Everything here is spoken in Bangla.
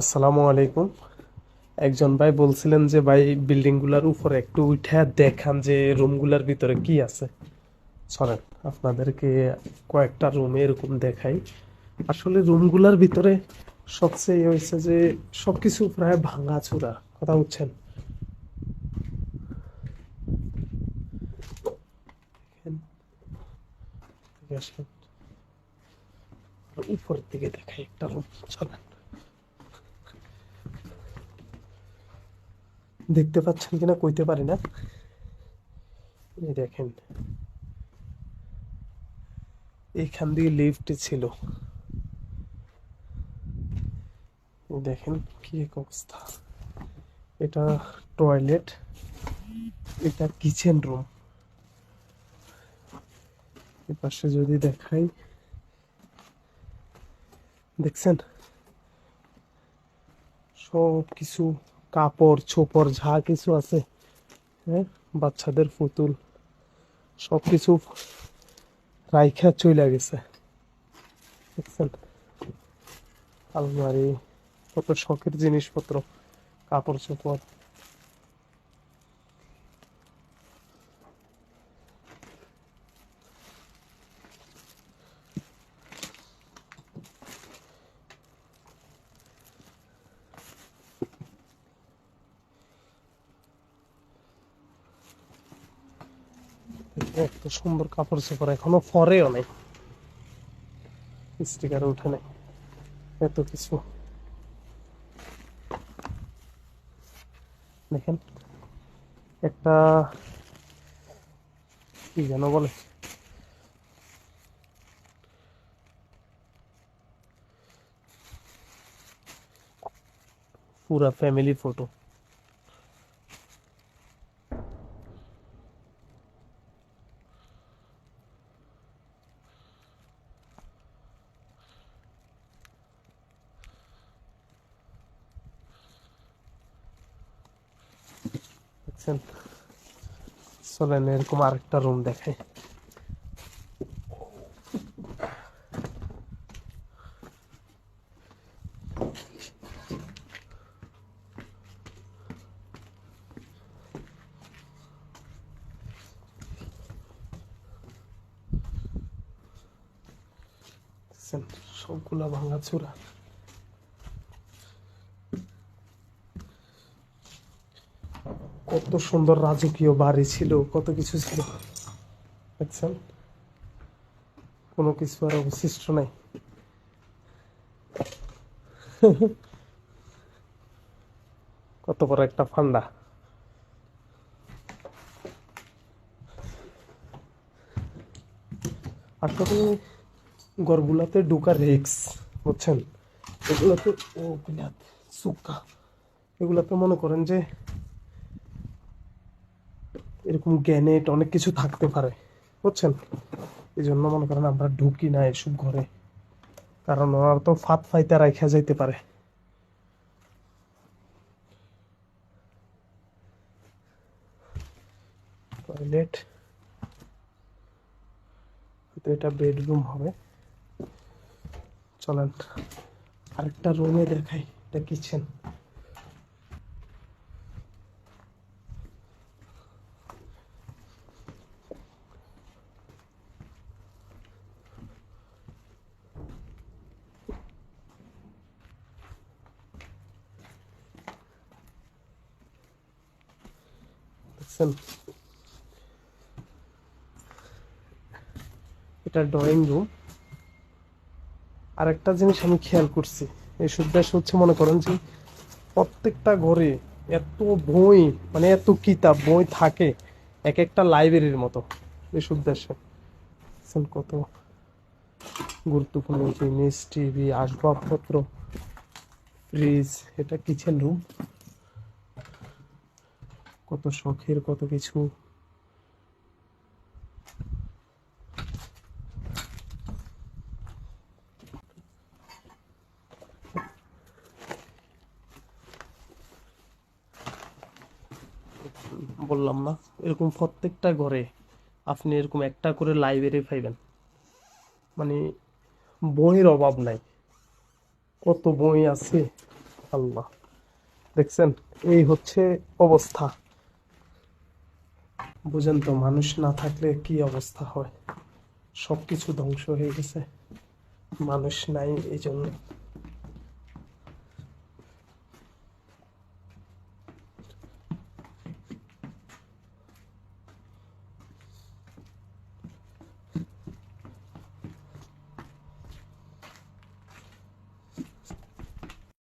আসসালামু আলাইকুম। একজন ভাই বলছিলেন যে, ভাই বিল্ডিংগুলার উপরে একটু উঠে দেখান যে, রুমগুলার ভিতরে কি আছে। চলেন আপনাদেরকে কয়েকটা রুম এরকম দেখাই। আসলে রুমগুলার ভিতরে সবচেয়ে ইয়ে হয়েছে যে, সবকিছু প্রায় ভাঙাচোরা, কথা বুঝছেন। উপরের দিকে দেখাই একটা রুম চলেন দেখতে পাচ্ছেন কিনা কইতে পারি না। এই দেখেন। এইখান দিয়ে লিফট ছিল। দেখেন কি এক অবস্থা। এটা টয়লেট এটা কিচেন রুম পাশে যদি দেখাই। দেখছেন? সব কিছু কাপড় ছোপড় যা কিছু আছে হ্যাঁ বাচ্চাদের পুতুল সব কিছু রাইখা চলে গেছে। দেখছেন? আলমারি, কত শখের জিনিসপত্র, কাপড়, চোপড়। এত সুন্দর কাপড় চোপড় এখনও পরেও নেই। স্টিকার উঠে নেই। এত কিছু। দেখেন, একটা কি যেন বলে? পুরা ফ্যামিলি ফটো দেখছেন? চলেন এরকম আরেকটা রুম দেখছেন? সবগুলা ভাঙা চূড়া। কত সুন্দর রাজকীয় বাড়ি ছিল, কত কিছু ছিল। দেখছেন? কোনো কিছু আর অবশিষ্ট নাই। কত বড় একটা ফান্ডা আসলে গড়গুলাতে ঢোকা রিক্স বুঝছেন? এগুলাতে, ও বিলাত সুক্কা। এগুলাতে মনে করেন যে এরকম গ্যানেট অনেক কিছু থাকতে পারে, বুঝছেন? এই জন্য মনে করেন আমরা ঢুকি না এসব ঘরে। কারণ ওনারা তো ফাত ফাইতে রাখা যাইতে পারে। টয়লেট হয়তো এটা বেডরুম হবে। চলেন, আরেকটা রুমে দেখাই, এটা কিচেন দেখছেন এটা ড্রয়িং রুম আরেকটা জিনিস আমি খেয়াল করছি। এই সুদ্দাস হচ্ছে, মনে করেন যে প্রত্যেকটা ঘরে এত বই মানে এত কিতাব, বই থাকে এক একটা লাইব্রেরির মতো। এই দেখছেন কত গুরুত্বপূর্ণ জিনিস টিভি আসবাবপত্র ফ্রিজ এটা কিচেন রুম কত শখের কত কিছু। বললাম না, এরকম প্রত্যেকটা ঘরে আপনি এরকম একটা করে লাইব্রেরি পাইবেন। মানে বইয়ের অভাব নাই। কত বই আছে, আল্লাহ। দেখছেন, এই হচ্ছে অবস্থা। বুঝেন তো, মানুষ না থাকলে কি অবস্থা হয়? সবকিছু ধ্বংস হয়ে গেছে। মানুষ নাই এই জন্য